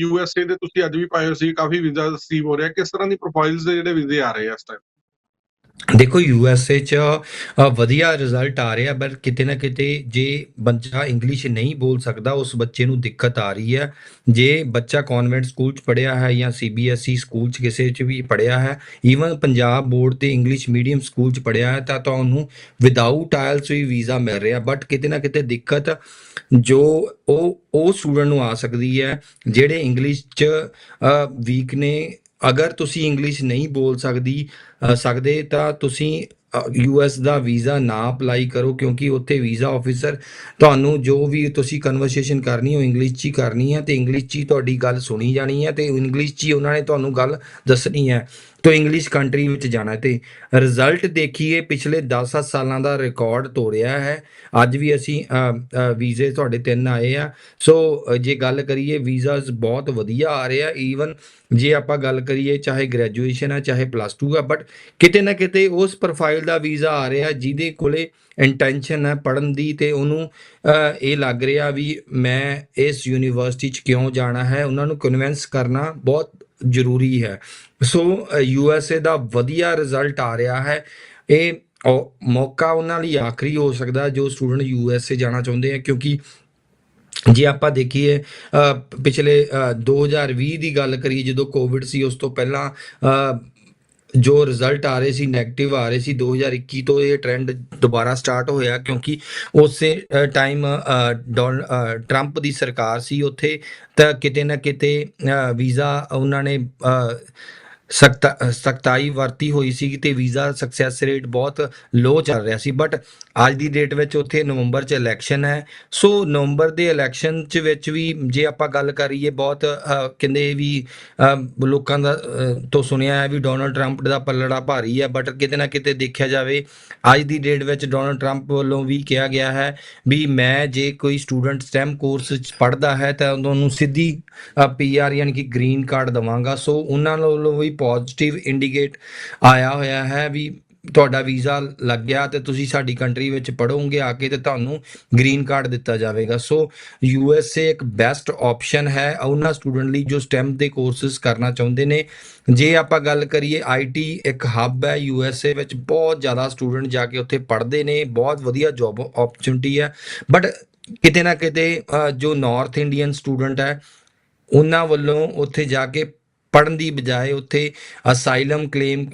You S ਏ ਦੇ ਤੁਸੀਂ ਅੱਜ ਵੀ ਪਾਏ ਹੋ ਸੀ, ਕਾਫੀ ਵੀਜ਼ਾ ਰਿਸੀਵ ਹੋ ਰਿਹਾ। ਕਿਸ ਤਰ੍ਹਾਂ ਦੀ ਪ੍ਰੋਫਾਈਲਸ ਦੇ ਜਿਹੜੇ ਵੀਜ਼ੇ ਆ ਰਹੇ ਆ ਇਸ ਟਾਈਮ ਦੇਖੋ ਯੂ ਐਸ ਏ ਚ ਵਧੀਆ ਰਿਜ਼ਲਟ ਆ ਰਿਹਾ ਪਰ ਕਿਤੇ ਨਾ ਕਿਤੇ ਜੇ ਬੱਚਾ ਇੰਗਲਿਸ਼ ਨਹੀਂ ਬੋਲ ਸਕਦਾ, ਉਸ ਬੱਚੇ ਨੂੰ ਦਿੱਕਤ ਆ ਰਹੀ ਹੈ। ਜੇ ਬੱਚਾ ਕਨਵੈਂਟ ਸਕੂਲ ਚ ਪੜਿਆ ਹੈ ਜਾਂ ਸੀਬੀਐਸਈ ਸਕੂਲ ਚ ਕਿਸੇ ਚ ਵੀ ਪੜਿਆ ਹੈ ਈਵਨ ਪੰਜਾਬ ਬੋਰਡ ਤੇ ਇੰਗਲਿਸ਼ ਮੀਡੀਅਮ ਸਕੂਲ ਚ ਪੜਿਆ ਹੈ, ਤਾਂ ਤੁਹਾਨੂੰ ਵਿਦਆਊਟ ਆਇਲਸ ਵੀ ਵੀਜ਼ਾ ਮਿਲ ਰਿਹਾ। ਬਟ ਕਿਤੇ ਨਾ ਕਿਤੇ ਦਿੱਕਤ ਜੋ ਉਹ ਉਹ ਸਟੂਡੈਂਟ ਨੂੰ ਆ ਸਕਦੀ ਹੈ, ਜਿਹੜੇ ਇੰਗਲਿਸ਼ ਚ ਵੀਕ ਨੇ ਅਗਰ ਤੁਸੀਂ ਇੰਗਲਿਸ਼ ਨਹੀਂ ਬੋਲ ਸਕਦੀ ਸਕਦੇ ਤਾਂ ਤੁਸੀਂ ਯੂ ਐਸ ਦਾ ਵੀਜ਼ਾ ਨਾ ਅਪਲਾਈ ਕਰੋ ਕਿਉਂਕਿ ਉੱਥੇ ਵੀਜ਼ਾ ਆਫੀਸਰ ਤੁਹਾਨੂੰ ਜੋ ਵੀ ਤੁਸੀਂ ਕਨਵਰਸੇਸ਼ਨ ਕਰਨੀ ਉਹ ਇੰਗਲਿਸ਼ 'ਚ ਹੀ ਕਰਨੀ ਹੈ ਤੇ ਇੰਗਲਿਸ਼ 'ਚ ਹੀ ਤੁਹਾਡੀ ਗੱਲ ਸੁਣੀ ਜਾਣੀ ਹੈ ਤੇ ਇੰਗਲਿਸ਼ 'ਚ ਹੀ ਉਹਨਾਂ ਨੇ ਤੁਹਾਨੂੰ ਗੱਲ ਦੱਸਣੀ ਹੈ ਤੋ ਇੰਗਲਿਸ਼ ਕੰਟਰੀ ਵਿੱਚ ਜਾਣਾ ਹੈ ਤੇ ਰਿਜ਼ਲਟ ਦੇਖੀਏ, ਪਿਛਲੇ 10 ਸਾਲਾਂ ਦਾ ਰਿਕਾਰਡ ਤੋੜਿਆ ਹੈ। ਅੱਜ ਵੀ ਅਸੀਂ ਵੀਜ਼ੇ ਤੁਹਾਡੇ ਤਿੰਨ ਆਏ ਆ। ਸੋ ਜੇ ਗੱਲ ਕਰੀਏ ਵੀਜ਼ਾਸ ਬਹੁਤ ਵਧੀਆ ਆ ਰਹੇ ਆ। ਈਵਨ ਜੇ ਆਪਾਂ ਗੱਲ ਕਰੀਏ, ਚਾਹੇ ਗ੍ਰੈਜੂਏਸ਼ਨ ਹੈ ਚਾਹੇ ਪਲੱਸ 2 ਆ ਬਟ ਕਿਤੇ ਨਾ ਕਿਤੇ ਉਸ ਪ੍ਰੋਫਾਈਲ ਦਾ ਵੀਜ਼ਾ ਆ ਰਿਹਾ ਜਿਹਦੇ ਕੋਲੇ ਇੰਟੈਂਸ਼ਨ ਹੈ ਪੜਨ ਦੀ ਤੇ ਉਹਨੂੰ ਇਹ ਲੱਗ ਰਿਹਾ ਵੀ ਮੈਂ ਇਸ ਯੂਨੀਵਰਸਿਟੀ 'ਚ ਕਿਉਂ ਜਾਣਾ ਹੈ ਉਹਨਾਂ ਨੂੰ ਕਨਵਿੰਸ ਕਰਨਾ ਬਹੁਤ ਜ਼ਰੂਰੀ ਹੈ। ਸੋ ਯੂ ਐਸ ਏ ਦਾ ਵਧੀਆ ਰਿਜ਼ਲਟ ਆ ਰਿਹਾ ਹੈ। ਇਹ ਉਹ ਮੌਕਾ ਉਹਨਾਂ ਲਈ ਆਖਰੀ ਹੋ ਸਕਦਾ ਜੋ ਸਟੂਡੈਂਟ ਯੂ ਐਸ ਏ ਜਾਣਾ ਚਾਹੁੰਦੇ ਆ ਕਿਉਂਕਿ ਜੇ ਆਪਾਂ ਦੇਖੀਏ ਅ, ਪਿਛਲੇ ਅ, 2020 ਦੀ ਗੱਲ ਕਰੀਏ ਜਦੋਂ ਕੋਵਿਡ ਸੀ ਉਸ ਤੋਂ ਪਹਿਲਾਂ ਜੋ ਰਿਜ਼ਲਟ ਆ ਰਹੇ ਸੀ 네ਗੇਟਿਵ ਆ ਰਹੇ ਸੀ 2021 ਤੋਂ ਇਹ ਟ੍ਰੈਂਡ ਦੁਬਾਰਾ ਸਟਾਰਟ ਹੋਇਆ ਕਿਉਂਕਿ ਉਸੇ ਟਾਈਮ ਟਰੰਪ ਦੀ ਸਰਕਾਰ ਸੀ, ਉੱਥੇ ਤਾਂ ਕਿਤੇ ਨਾ ਕਿਤੇ ਵੀਜ਼ਾ ਉਹਨਾਂ ਨੇ ਸਖਤ, ਸਖਤਾਈ ਵਰਤੀ ਹੋਈ ਸੀ ਤੇ ਵੀਜ਼ਾ ਸਕਸੈਸ ਰੇਟ ਬਹੁਤ ਲੋ ਚੱਲ ਰਿਹਾ ਸੀ ਬਟ ਅੱਜ ਦੀ ਡੇਟ ਵਿੱਚ ਉੱਥੇ ਨਵੰਬਰ 'ਚ ਇਲੈਕਸ਼ਨ ਹੈ। ਸੋ ਨਵੰਬਰ ਦੇ ਇਲੈਕਸ਼ਨ 'ਚ ਵਿੱਚ ਵੀ ਜੇ ਆਪਾਂ ਗੱਲ ਕਰੀਏ ਬਹੁਤ ਕਹਿੰਦੇ ਵੀ ਲੋਕਾਂ ਦਾ ਤੋਂ ਸੁਣਿਆ ਹੈ ਵੀ ਡੋਨਲਡ ਟਰੰਪ ਦਾ ਪੱਲੜਾ ਭਾਰੀ ਹੈ ਬਟ ਕਿਤੇ ਨਾ ਕਿਤੇ ਦੇਖਿਆ ਜਾਵੇ, ਅੱਜ ਦੀ ਡੇਟ ਵਿੱਚ ਡੋਨਲਡ ਟਰੰਪ ਵੱਲੋਂ ਵੀ ਕਿਹਾ ਗਿਆ ਹੈ ਵੀ ਮੈਂ ਜੇ ਕੋਈ ਸਟੂਡੈਂਟ ਸਟੈਮ ਕੋਰਸ ਚ ਪੜ੍ਹਦਾ ਹੈ ਤਾਂ ਉਹਨੂੰ ਸਿੱਧੀ ਪੀਆਰ ਯਾਨੀ ਕਿ ਗ੍ਰੀਨ ਕਾਰਡ ਦਵਾਂਗਾ। ਸੋ ਉਹਨਾਂ ਵੱਲੋਂ ਵੀ ਪੋਜ਼ਿਟਿਵ ਇੰਡੀਕੇਟ ਆਇਆ ਹੋਇਆ ਹੈ ਵੀ ਤੁਹਾਡਾ ਵੀਜ਼ਾ ਲੱਗ ਗਿਆ ਤੇ ਤੁਸੀਂ ਸਾਡੀ ਕੰਟਰੀ ਵਿੱਚ ਪੜੋਗੇ ਆ ਕੇ ਤੇ ਤੁਹਾਨੂੰ ਗ੍ਰੀਨ ਕਾਰਡ ਦਿੱਤਾ ਜਾਵੇਗਾ। ਸੋ ਯੂ ਐਸ ਏ ਇੱਕ ਬੈਸਟ ਆਪਸ਼ਨ ਹੈ। ਉਹਨਾਂ ਸਟੂਡੈਂਟ ਲਈ ਜੋ ਸਟੈਮ ਦੇ ਕੋਰਸਸ ਕਰਨਾ ਚਾਹੁੰਦੇ ਨੇ। ਜੇ ਆਪਾਂ ਗੱਲ ਕਰੀਏ ਆਈਟੀ ਇੱਕ ਹੱਬ ਹੈ ਯੂ ਐਸ ਏ ਵਿੱਚ। ਬਹੁਤ ਜ਼ਿਆਦਾ ਸਟੂਡੈਂਟ ਜਾ ਕੇ ਉੱਥੇ ਪੜ੍ਹਦੇ ਨੇ। ਬਹੁਤ ਵਧੀਆ ਜੌਬ ਓਪਰਚੁਨਿਟੀ ਹੈ। ਬਟ ਕਿਤੇ ਨਾ ਕਿਤੇ ਜੋ ਨਾਰਥ ਇੰਡੀਅਨ ਸਟੂਡੈਂਟ ਹੈ, ਉਹਨਾਂ ਵੱਲੋਂ ਉੱਥੇ ਜਾ ਕੇ ਪੜਨ ਦੀ ਬਜਾਏ ਉੱਥੇ ਅਸਾਈਲਮ ਕਲੇਮ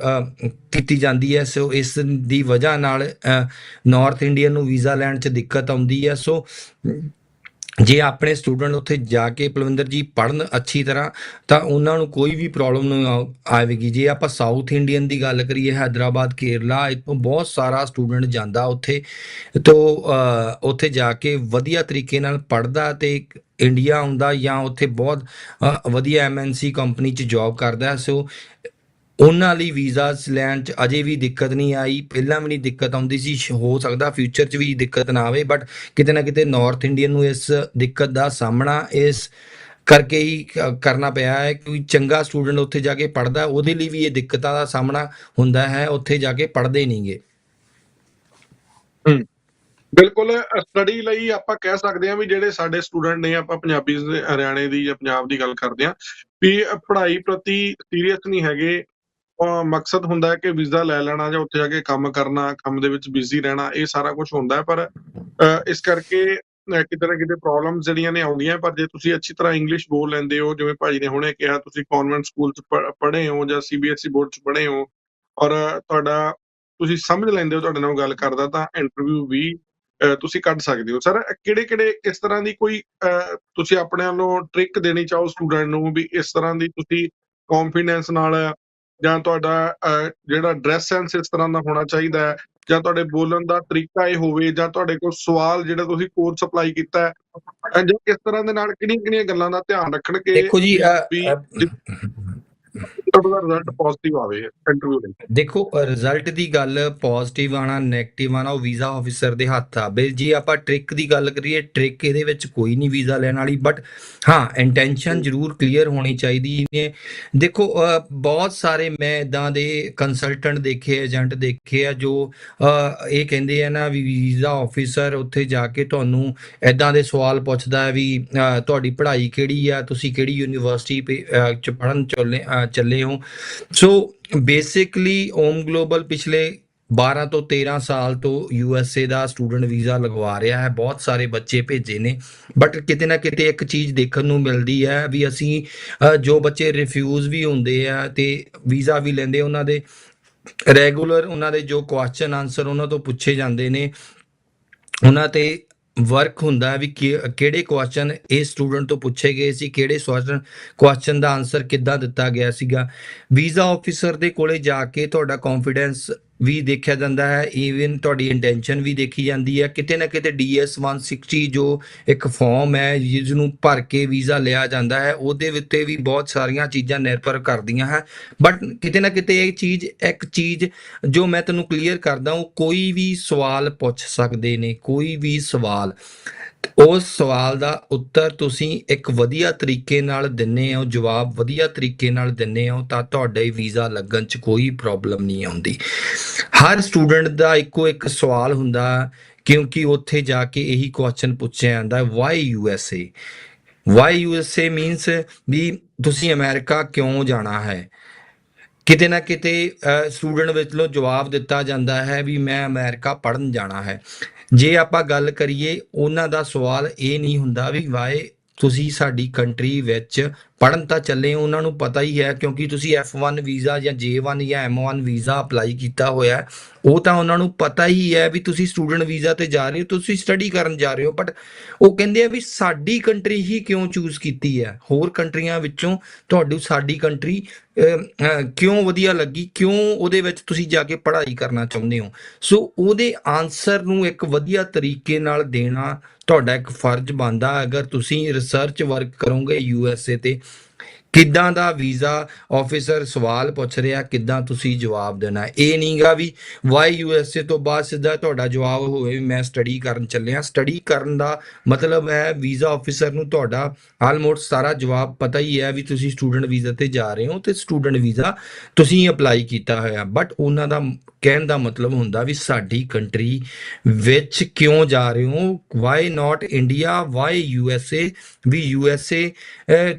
ਕੀਤੀ ਜਾਂਦੀ ਹੈ। ਸੋ ਇਸ ਦੀ ਵਜ੍ਹਾ ਨਾਲ ਨਾਰਥ ਇੰਡੀਅਨ ਨੂੰ ਵੀਜ਼ਾ ਲੈਣ 'ਚ ਦਿੱਕਤ ਆਉਂਦੀ ਹੈ। ਸੋ ਜੇ ਆਪਣੇ ਸਟੂਡੈਂਟ ਉੱਥੇ ਜਾ ਕੇ ਪਲਵਿੰਦਰ ਜੀ ਪੜਨ ਅੱਛੀ ਤਰ੍ਹਾਂ, ਤਾਂ ਉਹਨਾਂ ਨੂੰ ਕੋਈ ਵੀ ਪ੍ਰੋਬਲਮ ਨਹੀਂ ਆਵੇਗੀ। ਜੇ ਆਪਾਂ ਸਾਊਥ ਇੰਡੀਅਨ ਦੀ ਗੱਲ ਕਰੀਏ ਹైదరాబాద్ ਕੇਰਲਾ, ਇੱਥੋਂ ਬਹੁਤ ਸਾਰਾ ਸਟੂਡੈਂਟ ਜਾਂਦਾ ਉੱਥੇ। ਤੋਂ ਉੱਥੇ ਜਾ ਕੇ ਵਧੀਆ ਤਰੀਕੇ ਨਾਲ ਪੜਦਾ ਤੇ ਇੰਡੀਆ ਆਉਂਦਾ ਜਾਂ ਉੱਥੇ ਬਹੁਤ ਵਧੀਆ ਐਮਐਨਸੀ ਕੰਪਨੀ 'ਚ ਜੌਬ ਕਰਦਾ। ਸੋ ਉਹਨਾਂ ਲਈ ਵੀਜ਼ਾ ਲੈਣ 'ਚ ਅਜੇ ਵੀ ਦਿੱਕਤ ਨਹੀਂ ਆਈ। ਪਹਿਲਾਂ ਵੀ ਨਹੀਂ ਦਿੱਕਤ ਆਉਂਦੀ ਸੀ। ਹੋ ਸਕਦਾ ਫਿਊਚਰ 'ਚ ਵੀ ਦਿੱਕਤ ਨਾ ਆਵੇ ਬਟ ਕਿਤੇ ਨਾ ਕਿਤੇ ਨਾਰਥ ਇੰਡੀਅਨ ਨੂੰ ਇਸ ਦਿੱਕਤ ਦਾ ਸਾਹਮਣਾ ਇਸ ਕਰਕੇ ਹੀ ਕਰਨਾ ਪਿਆ ਹੈ ਕਿ ਚੰਗਾ ਸਟੂਡੈਂਟ ਉੱਥੇ ਜਾ ਕੇ ਪੜਦਾ ਉਹਦੇ ਲਈ ਵੀ ਇਹ ਦਿੱਕਤਾਂ ਦਾ ਸਾਹਮਣਾ ਹੁੰਦਾ ਹੈ। ਉੱਥੇ ਜਾ ਕੇ ਪੜਦੇ ਨਹੀਂਗੇ। ਬਿਲਕੁਲ ਸਟੱਡੀ ਲਈ ਆਪਾਂ ਕਹਿ ਸਕਦੇ ਹਾਂ ਵੀ ਜਿਹੜੇ ਸਾਡੇ ਸਟੂਡੈਂਟ ਨੇ, ਆਪਾਂ ਪੰਜਾਬੀ ਹਰਿਆਣੇ ਦੀ ਜਾਂ ਪੰਜਾਬ ਦੀ ਗੱਲ ਕਰਦੇ ਹਾਂ ਵੀ ਪੜ੍ਹਾਈ ਪ੍ਰਤੀ ਸੀਰੀਅਸ ਨਹੀਂ ਹੈਗੇ। ਮਕਸਦ ਹੁੰਦਾ ਹੈ ਕਿ ਵੀਜ਼ਾ ਲੈ ਲੈਣਾ ਜਾਂ ਉੱਥੇ ਜਾ ਕੇ ਕੰਮ ਕਰਨਾ, ਕੰਮ ਦੇ ਵਿੱਚ ਬਿਜ਼ੀ ਰਹਿਣਾ, ਇਹ ਸਾਰਾ ਕੁਝ ਹੁੰਦਾ ਹੈ, ਪਰ ਇਸ ਕਰਕੇ ਕਿਤੇ ਨਾ ਕਿਤੇ ਪ੍ਰੋਬਲਮਸ ਜਿਹੜੀਆਂ ਨੇ ਆਉਂਦੀਆਂ ਪਰ ਜੇ ਤੁਸੀਂ ਅੱਛੀ ਤਰ੍ਹਾਂ ਇੰਗਲਿਸ਼ ਬੋਲ ਲੈਂਦੇ ਹੋ, ਜਿਵੇਂ ਭਾਜੀ ਨੇ ਹੁਣੇ ਕਿਹਾ, ਤੁਸੀਂ ਕਨਵੈਂਟ ਸਕੂਲ ਚ ਪੜ੍ਹੇ ਹੋ ਜਾਂ ਸੀਬੀਐਸਈ ਬੋਰਡ ਚ ਪੜ੍ਹੇ ਹੋ, ਔਰ ਤੁਹਾਡਾ, ਤੁਸੀਂ ਸਮਝ ਲੈਂਦੇ ਹੋ ਤੁਹਾਡੇ ਨਾਲ ਗੱਲ ਕਰਦਾ, ਤਾਂ ਇੰਟਰਵਿਊ ਵੀ ਤੁਸੀਂ ਕੱਢ ਸਕਦੇ ਹੋ। ਸਰ ਕਿਹੜੇ ਕਿਹੜੇ ਇਸ ਤਰ੍ਹਾਂ ਦੀ ਕੋਈ ਤੁਸੀਂ ਆਪਣੇ ਵੱਲੋਂ ਟ੍ਰਿਕ ਦੇਣੀ ਚਾਹੋ ਸਟੂਡੈਂਟ ਨੂੰ ਵੀ, ਇਸ ਤਰ੍ਹਾਂ ਦੀ ਤੁਸੀਂ ਕੌਨਫੀਡੈਂਸ ਨਾਲ ਜਾਂ ਤੁਹਾਡਾ ਜਿਹੜਾ ਡਰੈਸ ਸੈਂਸ ਇਸ ਤਰ੍ਹਾਂ ਦਾ ਹੋਣਾ ਚਾਹੀਦਾ ਹੈ ਜਾਂ ਤੁਹਾਡੇ ਬੋਲਣ ਦਾ ਤਰੀਕਾ ਇਹ ਹੋਵੇ ਜਾਂ ਤੁਹਾਡੇ ਕੋਲ ਸਵਾਲ ਜਿਹੜਾ ਤੁਸੀਂ ਕੋਰਸ ਅਪਲਾਈ ਕੀਤਾ ਹੈ ਜਾਂ ਕਿਸ ਤਰ੍ਹਾਂ ਦੇ ਨਾਲ ਕਿਹੜੀਆਂ ਕਿਹੜੀਆਂ ਗੱਲਾਂ ਦਾ ਧਿਆਨ ਰੱਖਣ ਕੇ ਦੇਖੋ ਜੀ ਅ, ਵੀ ਰਿਜ਼ਲਟ ਪੋਜ਼ਿਟਿਵ ਆਵੇ ਇੰਟਰਵਿਊ ਲਈ ਦੇਖੋ ਰਿਜ਼ਲਟ ਦੀ ਗੱਲ ਪੋਜ਼ਿਟਿਵ ਆਣਾ 네ਗੇਟਿਵ ਆਣਾ ਉਹ ਵੀਜ਼ਾ ਆਫੀਸਰ ਦੇ ਹੱਥ ਆ। ਬਈ ਜੇ ਆਪਾਂ ਟ੍ਰਿਕ ਦੀ ਗੱਲ ਕਰੀਏ ਟ੍ਰਿਕ ਇਹਦੇ ਵਿੱਚ ਕੋਈ ਨਹੀਂ ਵੀਜ਼ਾ ਲੈਣ ਵਾਲੀ ਬਟ ਹਾਂ ਇੰਟੈਂਸ਼ਨ ਜ਼ਰੂਰ ਕਲੀਅਰ ਹੋਣੀ ਚਾਹੀਦੀ ਨੇ। ਦੇਖੋ ਬਹੁਤ ਸਾਰੇ ਮੈਂ ਇਦਾਂ ਦੇ ਕੰਸਲਟੈਂਟ ਦੇਖੇ ਏਜੰਟ ਦੇਖੇ ਆ ਜੋ ਇਹ ਕਹਿੰਦੇ ਆ ਨਾ ਵੀ ਵੀਜ਼ਾ ਆਫੀਸਰ ਉੱਥੇ ਜਾ ਕੇ ਤੁਹਾਨੂੰ ਇਦਾਂ ਦੇ ਸਵਾਲ ਪੁੱਛਦਾ ਵੀ ਤੁਹਾਡੀ ਪੜ੍ਹਾਈ ਕਿਹੜੀ ਆ ਤੁਸੀਂ ਕਿਹੜੀ ਯੂਨੀਵਰਸਿਟੀ ਪੇ- ਚ ਪੜ੍ਹਨ ਚੱਲੇ ਚੱਲੇ ਚੱਲੇ ਹੋ। ਸੋ ਬੇਸਿਕਲੀ ਓਮ ਗਲੋਬਲ ਪਿਛਲੇ 12 ਤੋਂ 13 ਸਾਲ ਤੋਂ ਯੂ ਐਸ ਏ ਦਾ ਸਟੂਡੈਂਟ ਵੀਜ਼ਾ ਲਗਵਾ ਰਿਹਾ ਹੈ। ਬਹੁਤ ਸਾਰੇ ਬੱਚੇ ਭੇਜੇ ਨੇ। ਬਟ ਕਿਤੇ ਨਾ ਕਿਤੇ ਇੱਕ ਚੀਜ਼ ਦੇਖਣ ਨੂੰ ਮਿਲਦੀ ਹੈ ਵੀ ਅਸੀਂ ਜੋ ਬੱਚੇ ਰਿਫਿਊਜ਼ ਵੀ ਹੁੰਦੇ ਆ ਤੇ ਵੀਜ਼ਾ ਵੀ ਲੈਂਦੇ, ਉਹਨਾਂ ਦੇ ਰੈਗੂਲਰ ਉਹਨਾਂ ਦੇ ਜੋ ਕੁਐਸਚਨ ਆਨਸਰ ਉਹਨਾਂ ਤੋਂ ਪੁੱਛੇ ਜਾਂਦੇ ਨੇ, ਉਹਨਾਂ ਤੇ ਵਰਕ ਹੁੰਦਾ ਹੈ ਵੀ ਕਿਹੜੇ ਕੁਐਸਚਨ ਇਹ ਸਟੂਡੈਂਟ ਤੋਂ ਪੁੱਛੇ ਗਏ ਸੀ, ਕਿਹੜੇ ਕੁਐਸਚਨ ਕੁਐਸਚਨ ਦਾ ਆਨਸਰ ਕਿੱਦਾਂ ਦਿੱਤਾ ਗਿਆ ਸੀਗਾ। ਵੀਜ਼ਾ ਆਫੀਸਰ ਦੇ ਕੋਲੇ ਜਾ ਕੇ ਤੁਹਾਡਾ ਕੌਨਫੀਡੈਂਸ ਵੀ ਦੇਖਿਆ ਜਾਂਦਾ ਹੈ। ਈਵਨ ਤੁਹਾਡੀ ਇੰਟੈਂਸ਼ਨ ਵੀ ਦੇਖੀ ਜਾਂਦੀ ਹੈ। ਕਿਤੇ ਨਾ ਕਿਤੇ ਡੀਐਸ 160 ਜੋ ਇੱਕ ਫਾਰਮ ਹੈ ਜਿਸ ਨੂੰ ਭਰ ਕੇ ਵੀਜ਼ਾ ਲਿਆ ਜਾਂਦਾ ਹੈ, ਉਹਦੇ ਉੱਤੇ ਵੀ ਬਹੁਤ ਸਾਰੀਆਂ ਚੀਜ਼ਾਂ ਨਿਰਭਰ ਕਰਦੀਆਂ ਹੈ। ਬਟ ਕਿਤੇ ਨਾ ਕਿਤੇ ਇਹ ਚੀਜ਼, ਇੱਕ ਚੀਜ਼ ਜੋ ਮੈਂ ਤੈਨੂੰ ਕਲੀਅਰ ਕਰਦਾ, ਉਹ ਕੋਈ ਵੀ ਸਵਾਲ ਪੁੱਛ ਸਕਦੇ ਨੇ, ਕੋਈ ਵੀ ਸਵਾਲ। ਉਸ ਸਵਾਲ ਦਾ ਉੱਤਰ ਤੁਸੀਂ ਇੱਕ ਵਧੀਆ ਤਰੀਕੇ ਨਾਲ ਦਿੰਨੇ ਹੋ, ਜਵਾਬ ਵਧੀਆ ਤਰੀਕੇ ਨਾਲ ਦਿੰਨੇ ਹੋ ਤਾਂ ਤੁਹਾਡੇ ਵੀਜ਼ਾ ਲੱਗਣ 'ਚ ਕੋਈ ਪ੍ਰੋਬਲਮ ਨਹੀਂ ਆਉਂਦੀ। ਹਰ ਸਟੂਡੈਂਟ ਦਾ ਇੱਕੋ ਇੱਕ ਸਵਾਲ ਹੁੰਦਾ ਕਿਉਂਕਿ ਉੱਥੇ ਜਾ ਕੇ ਇਹੀ ਕੁਐਸਚਨ ਪੁੱਛਿਆ ਜਾਂਦਾ why U S A why U S A means ਵੀ ਤੁਸੀਂ ਅਮਰੀਕਾ ਕਿਉਂ ਜਾਣਾ ਹੈ? ਕਿਤੇ ਨਾ ਕਿਤੇ ਸਟੂਡੈਂਟ ਵਿੱਚੋਂ ਜਵਾਬ ਦਿੱਤਾ ਜਾਂਦਾ ਹੈ ਵੀ ਮੈਂ ਅਮਰੀਕਾ ਪੜਨ ਜਾਣਾ ਹੈ। ਜੇ ਆਪਾਂ ਗੱਲ ਕਰੀਏ, ਉਹਨਾਂ ਦਾ ਸਵਾਲ ਇਹ ਨਹੀਂ ਹੁੰਦਾ ਵੀ ਵਾਏ ਤੁਸੀਂ ਸਾਡੀ ਕੰਟਰੀ ਵਿੱਚ ਪੜਨ ਤਾਂ ਚੱਲੇ ਹੋ, ਉਹਨਾਂ ਨੂੰ ਪਤਾ ਹੀ ਹੈ, ਕਿਉਂਕਿ ਤੁਸੀਂ F1 ਵੀਜ਼ਾ ਜਾਂ J1 ਜਾਂ M1 ਵੀਜ਼ਾ ਅਪਲਾਈ ਕੀਤਾ ਹੋਇਆ ਹੈ, ਉਹ ਤਾਂ ਉਹਨਾਂ ਨੂੰ ਪਤਾ ਹੀ ਹੈ ਵੀ ਤੁਸੀਂ ਸਟੂਡੈਂਟ ਵੀਜ਼ਾ ਤੇ ਜਾ ਰਹੇ ਹੋ, ਤੁਸੀਂ ਸਟੱਡੀ ਕਰਨ ਜਾ ਰਹੇ ਹੋ ਬਟ ਉਹ ਕਹਿੰਦੇ ਆ ਵੀ ਸਾਡੀ ਕੰਟਰੀ ਹੀ ਕਿਉਂ ਚੂਜ਼ ਕੀਤੀ ਹੈ? ਹੋਰ ਕੰਟਰੀਆਂ ਵਿੱਚੋਂ ਤੁਹਾਨੂੰ ਸਾਡੀ ਕੰਟਰੀ ਕਿਉਂ ਵਧੀਆ ਲੱਗੀ, ਕਿਉਂ ਉਹਦੇ ਵਿੱਚ ਤੁਸੀਂ ਜਾ ਕੇ ਪੜ੍ਹਾਈ ਕਰਨਾ ਚਾਹੁੰਦੇ ਹੋ? ਸੋ ਉਹਦੇ ਆਨਸਰ ਨੂੰ ਇੱਕ ਵਧੀਆ ਤਰੀਕੇ ਨਾਲ ਦੇਣਾ ਤੁਹਾਡਾ ਇੱਕ ਫਰਜ਼ ਬਣਦਾ ਅਗਰ ਤੁਸੀਂ ਰਿਸਰਚ ਵਰਕ ਕਰੋਗੇ ਯੂ ਐਸ ਏ ਤੇ ਕਿੱਦਾਂ ਦਾ ਵੀਜ਼ਾ ਆਫੀਸਰ ਸਵਾਲ ਪੁੱਛ ਰਿਹਾ, ਕਿੱਦਾਂ ਤੁਸੀਂ ਜਵਾਬ ਦੇਣਾ? ਇਹ ਨਹੀਂਗਾ ਵੀ ਵਾਈ ਯੂ ਐਸ ਏ ਤੋਂ ਬਾਅਦ ਸਿੱਧਾ ਤੁਹਾਡਾ ਜਵਾਬ ਹੋਵੇ ਵੀ ਮੈਂ ਸਟੱਡੀ ਕਰਨ ਚੱਲਿਆ। ਸਟੱਡੀ ਕਰਨ ਦਾ ਮਤਲਬ ਹੈ ਵੀਜ਼ਾ ਆਫੀਸਰ ਨੂੰ ਤੁਹਾਡਾ ਆਲਮੋਸਟ ਸਾਰਾ ਜਵਾਬ ਪਤਾ ਹੀ ਹੈ ਵੀ ਤੁਸੀਂ ਸਟੂਡੈਂਟ ਵੀਜ਼ਾ ਤੇ ਜਾ ਰਹੇ ਹੋ ਤੇ ਸਟੂਡੈਂਟ ਵੀਜ਼ਾ ਤੁਸੀਂ ਅਪਲਾਈ ਕੀਤਾ ਹੋਇਆ। ਬਟ ਉਹਨਾਂ ਦਾ ਕਹਿਣ ਦਾ ਮਤਲਬ ਹੁੰਦਾ ਵੀ ਸਾਡੀ ਕੰਟਰੀ ਵਿੱਚ ਕਿਉਂ ਜਾ ਰਹੇ ਹੋ? Why not India why U S A we U S A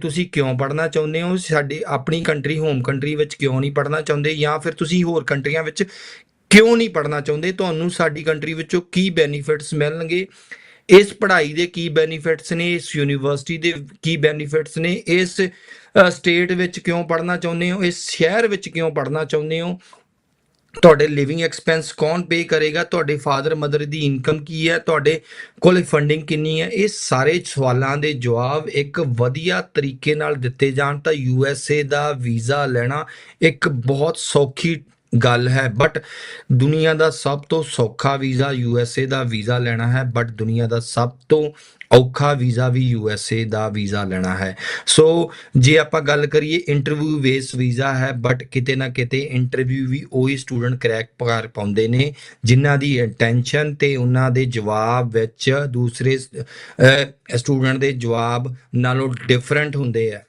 ਤੁਸੀਂ ਕਿਉਂ ਪੜ੍ਹਨਾ ਚਾਹੁੰਦੇ ਹੋ? ਸਾਡੀ ਆਪਣੀ ਕੰਟਰੀ, ਹੋਮ ਕੰਟਰੀ ਵਿੱਚ ਕਿਉਂ ਨਹੀਂ ਪੜ੍ਹਨਾ ਚਾਹੁੰਦੇ? ਜਾਂ ਫਿਰ ਤੁਸੀਂ ਹੋਰ ਕੰਟਰੀਆਂ ਵਿੱਚ ਕਿਉਂ ਨਹੀਂ ਪੜ੍ਹਨਾ ਚਾਹੁੰਦੇ? ਤੁਹਾਨੂੰ ਸਾਡੀ ਕੰਟਰੀ ਵਿੱਚੋਂ ਕੀ ਬੈਨੀਫਿਟਸ ਮਿਲਣਗੇ? ਇਸ ਪੜ੍ਹਾਈ ਦੇ ਕੀ ਬੈਨੀਫਿਟਸ ਨੇ? ਇਸ ਯੂਨੀਵਰਸਿਟੀ ਦੇ ਕੀ ਬੈਨੀਫਿਟਸ ਨੇ? ਇਸ ਸਟੇਟ ਵਿੱਚ ਕਿਉਂ ਪੜ੍ਹਨਾ ਚਾਹੁੰਦੇ ਹੋ? ਇਸ ਸ਼ਹਿਰ ਵਿੱਚ ਕਿਉਂ ਪੜ੍ਹਨਾ ਚਾਹੁੰਦੇ ਹੋ? ਤੁਹਾਡੇ ਲਿਵਿੰਗ ਐਕਸਪੈਂਸ ਕੌਣ ਪੇ ਕਰੇਗਾ? ਤੁਹਾਡੇ ਫਾਦਰ ਮਦਰ ਦੀ ਇਨਕਮ ਕੀ ਹੈ? ਤੁਹਾਡੇ ਕੋਲ ਫੰਡਿੰਗ ਕਿੰਨੀ ਹੈ? ਇਹ ਸਾਰੇ ਸਵਾਲਾਂ ਦੇ ਜਵਾਬ ਇੱਕ ਵਧੀਆ ਤਰੀਕੇ ਨਾਲ ਦਿੱਤੇ ਜਾਣ ਤਾਂ ਯੂ ਐਸ ਏ ਦਾ ਵੀਜ਼ਾ ਲੈਣਾ ਇੱਕ ਬਹੁਤ ਸੌਖੀ ਗੱਲ ਹੈ। ਬਟ ਦੁਨੀਆ ਦਾ ਸਭ ਤੋਂ ਸੌਖਾ ਵੀਜ਼ਾ ਯੂ ਐਸ ਏ ਦਾ ਵੀਜ਼ਾ ਲੈਣਾ ਹੈ। ਬਟ ਦੁਨੀਆ ਦਾ ਸਭ ਤੋਂ ਔਖਾ ਵੀਜ਼ਾ ਵੀ ਯੂ ਐਸ ਏ ਦਾ ਵੀਜ਼ਾ ਲੈਣਾ ਹੈ। ਸੋ ਜੇ ਆਪਾਂ ਗੱਲ ਕਰੀਏ ਇੰਟਰਵਿਊ ਬੇਸ ਵੀਜ਼ਾ ਹੈ ਬਟ ਕਿਤੇ ਨਾ ਕਿਤੇ ਇੰਟਰਵਿਊ ਵੀ ਉਹੀ ਸਟੂਡੈਂਟ ਕਰੈਕ ਕਰ ਪਾਉਂਦੇ ਨੇ, ਜਿਨ੍ਹਾਂ ਦੀ ਇੰਟੈਂਸ਼ਨ ਤੇ ਉਹਨਾਂ ਦੇ ਜਵਾਬ ਵਿੱਚ ਦੂਸਰੇ ਸਟੂਡੈਂਟ ਦੇ ਜਵਾਬ ਨਾਲੋਂ ਡਿਫਰੈਂਟ ਹੁੰਦੇ ਆ।